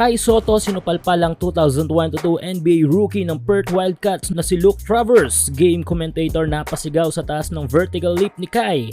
Kai Soto sinupalpalang 2022 NBA rookie ng Perth Wildcats na si Luke Travers. Game commentator na pasigaw sa taas ng vertical leap ni Kai.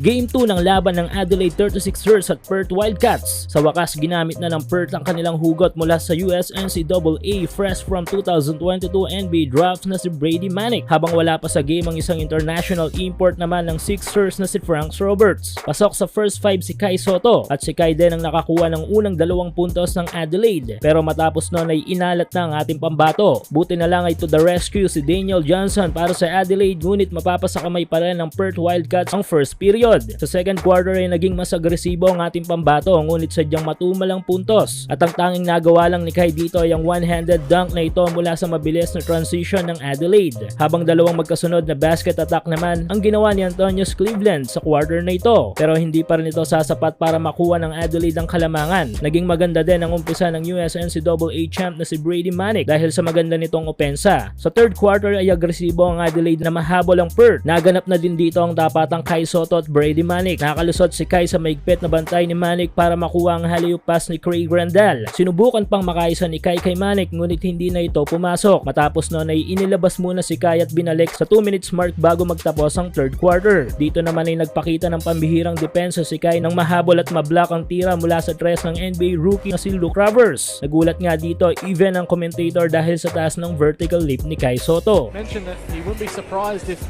Game 2 ng laban ng Adelaide 36ers at Perth Wildcats. Sa wakas, ginamit na ng Perth ang kanilang hugot mula sa USNCAA fresh from 2022 NBA drafts na si Brady Manick habang wala pa sa game ang isang international import naman ng Sixers na si Frank Roberts. Pasok sa first five si Kai Soto at si Kai din ang nakakuha ng unang dalawang puntos ng Adelaide pero matapos noon ay inalat na ang ating pambato. Buti na lang ay to the rescue si Daniel Johnson para sa Adelaide ngunit mapapasakamay pa rin ng Perth Wildcats ang first period. Sa second quarter ay naging mas agresibo ang ating pambato ngunit sadyang matumalang puntos. At ang tanging nagawa lang ni Kai dito ay ang one-handed dunk na ito mula sa mabilis na transition ng Adelaide. Habang dalawang magkasunod na basket attack naman ang ginawa ni Antonius Cleveland sa quarter na ito. Pero hindi pa rin ito sasapat para makuha ng Adelaide ang kalamangan. Naging maganda din ang umpisa ng USNCAA champ na si Brady Manick dahil sa maganda nitong opensa. Sa third quarter ay agresibo ang Adelaide na mahabol ang Perth. Naganap na din dito ang tapatang Kai Soto at Brady Manick. Nakalusot si Kai sa maigpit na bantay ni Manick para makuha ang haliyup pass ni Craig Randall. Sinubukan pang makaisa ni Kai kay Manick ngunit hindi na ito pumasok. Matapos noon ay inilabas muna si Kai at binalik sa 2 minutes mark bago magtapos ang third quarter. Dito naman ay nagpakita ng pambihirang depensa si Kai nang mahabol at mablock ang tira mula sa tres ng NBA rookie na si Luke Travers. Nagulat nga dito even ang commentator dahil sa taas ng vertical leap ni Kai Soto. mentioned that he wouldn't be surprised if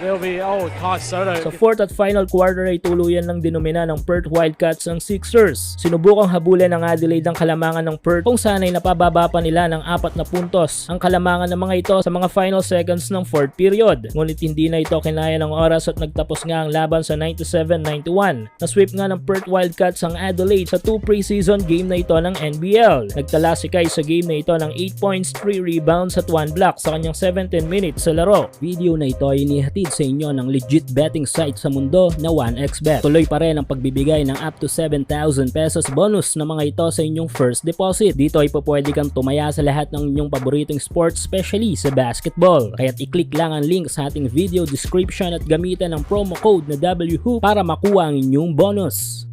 there'll be oh Kai Soto. Sa fourth at final quarter ay tuluyan ng dinumina ng Perth Wildcats ang Sixers. Sinubukang habulin ng Adelaide ang kalamangan ng Perth kung sana'y napababa pa nila ng apat na puntos ang kalamangan ng mga ito sa mga final seconds ng fourth period. Ngunit hindi na ito kinaya ng oras at nagtapos nga ang laban sa 97-91. Nasweep nga ng Perth Wildcats ang Adelaide sa two preseason game na ito ng NBL. Nagtala si Kai sa game na ito ng 8 points, 3 rebounds at 1 block sa kanyang 17 minutes sa laro. Video na ito ay inihatid sa inyo ng legit betting site sa mundo na 1xBet. Tuloy pa rin ang pagbibigay ng up to 7,000 pesos bonus na mga ito sa inyong first deposit. Dito ay pwede kang tumaya sa lahat ng inyong paboritong sports, especially sa basketball. Kaya't i-click lang ang link sa ating video description at gamitan ang promo code na WHOOP para makuha ang inyong bonus.